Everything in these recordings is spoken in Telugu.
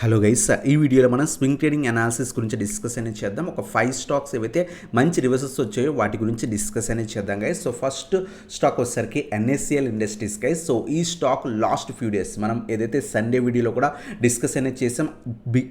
హలో గైస్ ఈ వీడియోలో మనం స్వింగ్ ట్రేడింగ్ అనాలిసిస్ గురించి డిస్కస్ అనేది చేద్దాం. ఒక ఫైవ్ స్టాక్స్ ఏవైతే మంచి రివర్సెస్ వచ్చాయో వాటి గురించి డిస్కస్ అనేది చేద్దాం గైస్. సో ఫస్ట్ స్టాక్ వచ్చేసరికి ఎన్ఎస్సిఎల్ ఇండస్ట్రీస్ గైస్. సో ఈ స్టాక్ లాస్ట్ ఫ్యూ డేస్ మనం ఏదైతే సండే వీడియోలో కూడా డిస్కస్ అనేది చేసాం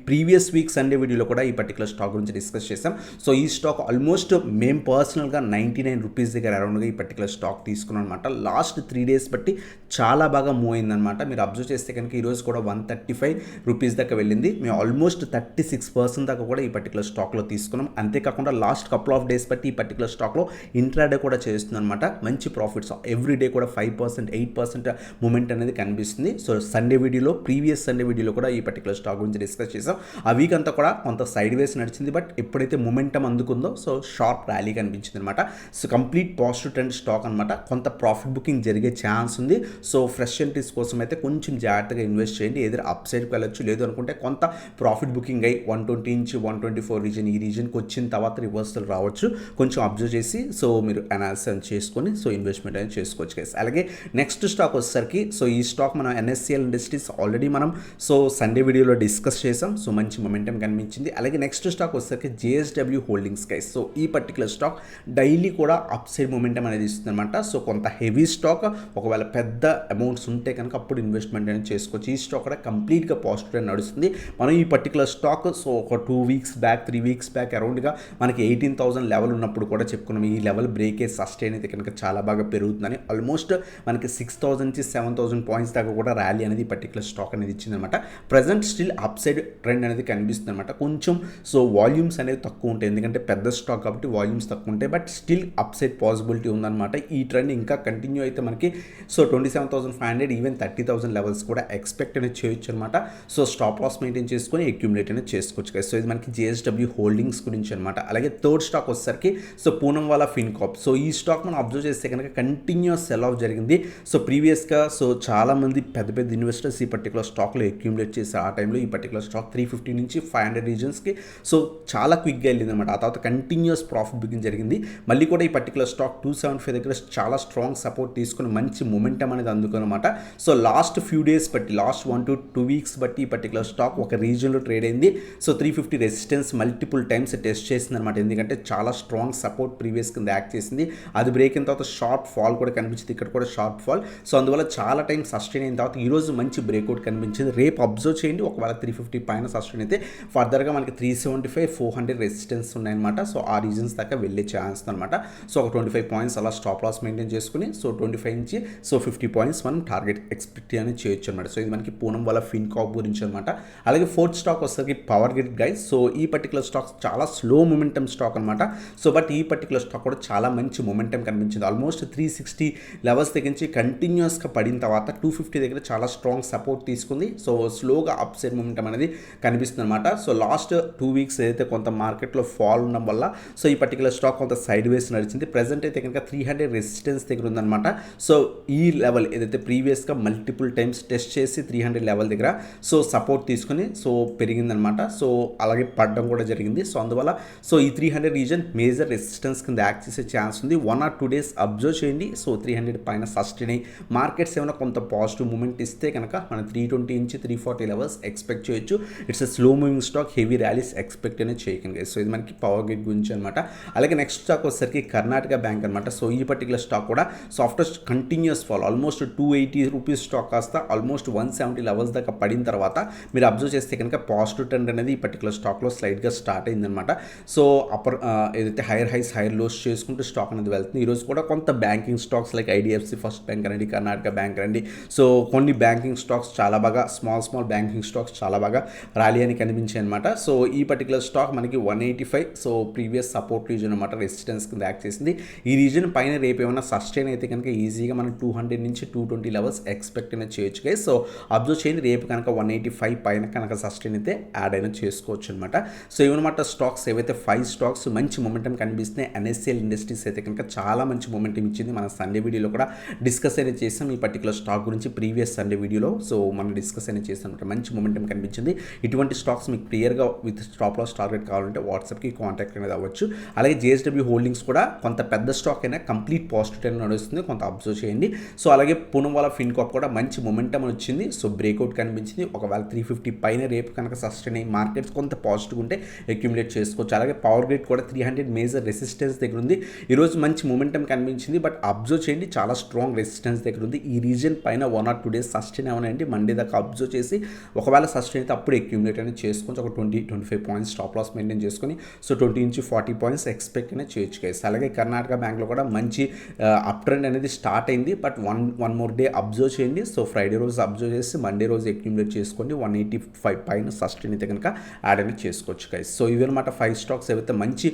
ప్రీవియస్ వీక్ సండే వీడియోలో కూడా ఈ పర్టికులర్ స్టాక్ గురించి డిస్కస్ చేసాం. సో ఈ స్టాక్ ఆల్మోస్ట్ మేము పర్సనల్గా నైంటీ నైన్ రూపీస్ దగ్గర అరౌండ్గా ఈ పర్టికులర్ స్టాక్ తీసుకున్నాం అనమాట లాస్ట్ త్రీ డేస్ బట్టి చాలా బాగా మూవ్ అయిందనమాట మీరు అబ్జర్వ్ చేస్తే కనుక ఈరోజు కూడా వన్ థర్టీ ఫైవ్ రూపీస్ దాకా వెళ్ళింది. మేము ఆల్మోస్ట్ థర్టీ సిక్స్ పర్సెంట్ దాకా కూడా ఈ పర్టికులర్ స్టాక్లో తీసుకున్నాం. అంతేకాకుండా లాస్ట్ కపుల్ ఆఫ్ డేస్ బట్టి ఈ పర్టికులర్ స్టాక్లో ఇంట్రాడే కూడా చేస్తుంది అనమాట మంచి ప్రాఫిట్స్ ఎవ్రీ డే కూడా five percent eight percent moment అనేది కనిపిస్తుంది. సో సండే వీడియోలో ప్రీవియస్ సండే వీడియోలో కూడా ఈ పర్టికులర్ స్టాక్ గురించి డిస్కస్ చేసాం ఆ వీక్ అంతా కూడా కొంత సైడ్ వేస్ నడిచింది. బట్ ఎప్పుడైతే మొమెంటం అందుకుందో సో షార్ప్ ర్యాలీ కనిపించింది అనమాట so complete positive trend stock అనమాట కొంత ప్రాఫిట్ బుకింగ్ జరిగే ఛాన్స్ ఉంది. సో ఫ్రెష్ ఎంట్రీస్ కోసం అయితే కొంచెం జాగ్రత్తగా ఇన్వెస్ట్ చేయండి. ఏదైనా అప్ సైడ్కి వెళ్ళొచ్చు లేదు అనుకుంటే కొంత ప్రాఫిట్ బుకింగ్ అయ్యి one twenty inch one twenty four region ఈ రీజన్కి వచ్చిన తర్వాత రివర్సల్ రావచ్చు. కొంచెం అబ్జర్వ్ చేసి సో మీరు అనాలిసిస్ చేసుకొని సో ఇన్వెస్ట్మెంట్ అనేది చేసుకోవచ్చు guys. అలాగే నెక్స్ట్ స్టాక్ వచ్చేసరికి సో ఈ స్టాక్ మనం ఎన్ఎస్సిఎల్ ఇండస్ట్రీస్ ఆల్రెడీ మనం సో సండే వీడియోలో డిస్కస్ చేసాం సో మంచి మొమెంటం కనిపించింది. అలాగే నెక్స్ట్ స్టాక్ వచ్చేసరికి జేఎస్డబ్ల్యూ హోల్డింగ్స్ గైస్ సో ఈ పర్టికులర్ స్టాక్ డైలీ కూడా అప్ సైడ్ మొమెంటం అనేది ఇస్తుంది అనమాట సో కొంత హెవీ స్టాక్ ఒకవేళ పెద్ద అమౌంట్స్ ఉంటే కనుక అప్పుడు ఇన్వెస్ట్మెంట్ అనేది చేసుకోవచ్చు. ఈ స్టాక్ కూడా కంప్లీట్గా పాజిటివ్ నడుస్తుంది. మనం ఈ పర్టికులర్ స్టాక్ సో ఒక two weeks back three weeks back అరౌండ్గా మనకి ఎయిటీన్ థౌసండ్ లెవెల్ ఉన్నప్పుడు కూడా చెప్పుకున్నాం. ఈ లెవెల్ బ్రేకే సస్టైన్ అయితే కనుక చాలా బాగా పెరుగుతుందని ఆల్మోస్ట్ మనకి సిక్స్ థౌసండ్ నుంచి సెవెన్ థౌసండ్ పాయింట్స్ దాకా కూడా ర్యాలీ అనేది పర్టికులర్ స్టాక్ అనేది ఇచ్చిందనమాట present still upside trend అనేది కనిపిస్తుంది అనమాట కొంచెం సో వాల్యూమ్స్ అనేవి తక్కువ ఉంటాయి. ఎందుకంటే పెద్ద స్టాక్ కాబట్టి వాల్యూమ్స్ తక్కువ ఉంటాయి. But still upside possibility ఉందన్నమాట. ఈ ట్రెండ్ ఇంకా కంటిన్యూ అయితే మనకి so twenty seven thousand five hundred even thirty thousand levels కూడా ఎక్స్పెక్ట్ అనేది చేయొచ్చు అనమాట సో స్టాప్ లాస్ మెయింటైన్ చేసుకొని అక్యూములేట్ అనేది చేసుకోవచ్చు కదా సో ఇది మనకి జేఎస్డబ్ల్యూ హోల్డింగ్స్ గురించి అనమాట అలాగే థర్డ్ స్టాక్ వచ్చేసరికి సో పూనం వాళ్ళ ఫిన్కాప్ సో ఈ స్టాక్ మనం అబ్జర్వ్ చేస్తే కనుక కంటిన్యూస్ సెల్ ఆఫ్ జరిగింది సో ప్రీవియస్గా సో చాలామంది పెద్ద పెద్ద ఇన్వెస్టర్స్ ఈ పర్టికులర్ స్టాక్లో అక్యూములేట్ చేశారు. ఆ టైంలో ఈ పర్టికులర్ స్టాక్ త్రీ ఫిఫ్టీ నుంచి ఫైవ్ హండ్రెడ్ రీజన్స్కి సో చాలా క్విక్గా వెళ్ళింది అనమాట ఆ తర్వాత కంటిన్యూస్ ప్రాఫిట్ బుకింగ్ జరిగింది. మళ్ళీ కూడా ఈ particular stock two seventy five దగ్గర చాలా స్ట్రాంగ్ సపోర్ట్ తీసుకుని మంచి మొమెంటం అనేది అందుకున్నమాట. సో లాస్ట్ ఫ్యూ డేస్ బట్టి last one to two weeks బట్టి ఈ పర్టికులర్ స్టాక్ ఒక రీజన్లో ట్రేడ్ అయింది. So three fifty resistance multiple times test చేసింది అనమాట ఎందుకంటే చాలా స్ట్రాంగ్ సపోర్ట్ ప్రీవియస్ కింద యాక్ట్ చేసింది. అది బ్రేక్ అయిన తర్వాత షార్ప్ ఫాల్ కూడా కనిపించింది. ఇక్కడ కూడా షార్ప్ ఫాల్. సో అందువల్ల చాలా టైం సస్టైన్ అయిన తర్వాత ఈరోజు మంచి బ్రేక్అవుట్ కనిపించింది. రేపు అబ్జర్వ్ చేయండి. ఒకవేళ త్రీ ఫిఫ్టీ పైన సస్టైన్ అయితే ఫర్దర్గా మనకి three seventy five four hundred resistance ఉన్నాయన్నమాట. సో ఆ రీజన్స్ దాకా వెళ్ళే ఛాన్స్ అనమాట సో ఒక ట్వంటీ ఫైవ్ పాయింట్స్ అలా స్టాప్ లాస్ మెయింటైన్ చేసుకుని సో ట్వంటీ ఫైవ్ నుంచి సో ఫిఫ్టీ పాయింట్స్ మనం టార్గెట్ ఎక్స్పెక్ట్ అనేది చేయొచ్చు అనమాట సో ఇది మనకి పూనం వల్ల ఫిన్ కాప్ గురించి అనమాట అలాగే ఫోర్త్ స్టాక్ వస్తుంది పవర్ గ్రిడ్ గైస్ సో ఈ పర్టికులర్ స్టాక్ చాలా స్లో మూమెంటమ్ స్టాక్ అనమాట సో బట్ ఈ పర్టికులర్ స్టాక్ కూడా చాలా మంచి మొమెంటం కనిపించింది. ఆల్మోస్ట్ త్రీ సిక్స్టీ లెవెల్స్ దగ్గర నుంచి కంటిన్యూస్గా పడిన తర్వాత టూ ఫిఫ్టీ దగ్గర చాలా స్ట్రాంగ్ సపోర్ట్ తీసుకుంది. సో స్లోగా అప్ సైడ్ మొమెంటం అనేది కనిపిస్తుంది అనమాట సో లాస్ట్ టూ వీక్స్ ఏదైతే కొంత మార్కెట్లో ఫాల్ ఉండడం వల్ల సో ఈ పర్టికులర్ స్టాక్ కొంత సైడ్ వేస్ నడిచింది. ప్రజెంట్ అయితే కనుక త్రీ హండ్రెడ్ రెసిస్టెన్స్ దగ్గర ఉందన్నమాట. సో ఈ లెవెల్ ఏదైతే ప్రీవియస్గా మల్టిపుల్ టైమ్స్ టెస్ట్ చేసి త్రీ హండ్రెడ్ లెవెల్ దగ్గర సో సపోర్ట్ తీసుకుని సో పెరిగిందనమాట. సో అలాగే పడడం కూడా జరిగింది. సో అందువల్ల సో ఈ three hundred region major resistance కింద యాక్ట్ చేసే ఛాన్స్ ఉంది. One or two days observe చేయండి. సో త్రీ హండ్రెడ్ పైన సస్టైన్ అయ్యి మార్కెట్స్ ఏమైనా కొంత పాజిటివ్ మూమెంట్ ఇస్తే కనుక మనం త్రీ ట్వంటీ నుంచి త్రీ ఫార్టీ లెవెల్స్ ఎక్స్పెక్ట్ చేయొచ్చు. It's a slow moving stock heavy rallies expect అనేది చేయకండి సో ఇది మనకి పవర్ గేట్ గురించి అనమాట. అలాగే నెక్స్ట్ స్టాక్ వచ్చేసరికి కర్ణాటక బ్యాంక్ అనమాట. సో ఈ పర్టికులర్ స్టాక్ కూడా software continues fall. Almost two eighty rupees stock కాస్త ఆల్మోస్ట్ వన్ సెవెంటీ లెవెల్స్ దాకా పడిన తర్వాత మీరు అబ్జర్వ్ చేస్తే కనుక పాజిటివ్ ట్రెండ్ అనేది ఈ పర్టికులర్ స్టాక్లో స్లైడ్గా స్టార్ట్ అయిందనమాట సో అప్పర్ ఏదైతే హైయర్ హైస్ హైయర్ లోస్ చేసుకుంటూ స్టాక్ అనేది వెళ్తుంది. ఈరోజు కూడా కొంత banking stocks like IDFC first bank అనేది కర్ణాటక బ్యాంక్ రండి సో కొన్ని బ్యాంకింగ్ స్టాక్స్ చాలా బాగా స్మాల్ స్మాల్ బ్యాంకింగ్ స్టాక్స్ చాలా బాగా ర్యాలీ అని కనిపించాయి అనమాట సో ఈ పర్టికులర్ స్టాక్ మనకి one eighty five so previous support region అనమాట రెసిస్టెన్స్ కింద యాక్ట్ చేసింది. ఈ రీజన్ పైన రేపు ఏమైనా సస్టైన్ అయితే కనుక ఈజీగా మనం టూ హండ్రెడ్ నుంచి టూ ట్వంటీ లెవెల్స్ ఎక్స్పెక్ట్ అనేది చేయొచ్చు గైస్ సో అబ్జర్వ్ చేయండి రేపు కనుక వన్ ఎయిటీ ఫైవ్ పైన కనుక సస్టైన్ అయితే యాడ్ అయినా చేసుకోవచ్చు అనమాట సో ఇవన్నమాట స్టాక్స్ ఏవైతే ఫైవ్ స్టాక్స్ మంచి మొమెంటం కనిపిస్తున్నాయి ఎన్ఎస్సిఎల్ ఇండస్ట్రీస్ అయితే కనుక చాలా మంచి మొమెంటం ఇచ్చింది. మన సండే వీడియోలో కూడా డిస్కస్ అనేది చేసాం ఈ పర్టికులర్ స్టాక్ గురించి ప్రీవియస్ సండే వీడియోలో సో మనం డిస్కస్ అనేది చేసాం అనమాట మంచి మొమెంటం కనిపించింది. ఇటువంటి స్టాక్స్ మీకు క్లియర్గా విత్ స్టాప్ లాస్ టార్గెట్ కావాలంటే వాట్సాప్కి కాంటాక్ట్ అనేది అవ్వచ్చు. అలాగే జేఎస్డబ్ల్యూ హోల్డింగ్స్ కూడా కొంత పెద్ద స్టాక్ అయినా కంప్లీట్ పాజిటివ్ టెన్ నడుస్తుంది. కొంత అబ్జర్వ్ చేయండి. సో అలాగే పూనం వాళ్ళ ఫిన్కాప్ కూడా మంచి మొమెంటం వచ్చింది. సో బ్రేక్అవుట్ కనిపించింది. ఒకవేళ త్రీ ఫిఫ్టీ ఫిఫ్టీ పైన రేపు కనుక సస్టైన్ అయ్యి మార్కెట్స్ కొంత పాజిటివ్ ఉంటే అక్యుములేట్ చేసుకోవచ్చు. అలాగే పవర్ గ్రేడ్ కూడా త్రీ హండ్రెడ్ మేజర్ రెసిస్టెన్స్ దగ్గర ఉంది. ఈరోజు మంచి మూమెంటం కనిపించింది బట్ అబ్జర్వ్ చేయండి చాలా స్ట్రాంగ్ రెసిస్టెన్స్ దగ్గర ఉంది. ఈ రీజన్ పైన one or two days sustain అవ్వనండి. Monday దాకా అబ్జర్వ్ చేసి ఒకవేళ సస్టైన్ అయితే అప్పుడు అక్యుములేట్ అనేది చేసుకోవచ్చు. ఒక twenty twenty five points stop loss maintain చేసుకొని సో ట్వంటీ నుంచి ఫార్టీ పాయింట్స్ ఎక్స్పెక్ట్ అనేది చేయొచ్చు గైస్ అలాగే కర్ణాటక బ్యాంక్లో కూడా మంచి uh, అప్ ట్రెండ్ అనేది స్టార్ట్ అయింది. But one one more day observe చేయండి. సో ఫ్రైడే రోజు అబ్జర్వ్ చేసి మండే రోజు అక్యుములేట్ చేసుకోండి. వన్ ఎయిటీ ఫైవ్ పైన సస్టైన్ అయితే కనుక యాడ్ అనేది చేసుకోవచ్చు గైస్ సో ఇవి అనమాట ఫైవ్ స్టాక్స్ ఏవైతే మంచి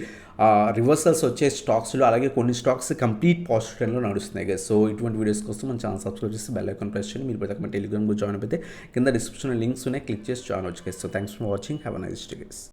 రివర్సల్స్ వచ్చే స్టాక్స్లో అలాగే కొన్ని స్టాక్స్ కంప్లీట్ పాజిటివ్ ట్రెండ్లో నడుస్తున్నాయి గైస్ సో ఇటువంటి వీడియోస్ కోసం మన ఛానల్ సబ్స్క్రైబ్ చేసి బెల్ ఐకాన్ ప్రెస్ చేయండి. మీరు ప్రతి ఒక్క జాయిన్ అయిపోతే కింద డిస్క్రిప్షన్లో లింక్స్ ఉన్నాయి క్లిక్ చేసి జాయిన్ అవచ్చు guys so thanks for watching have a nice day guys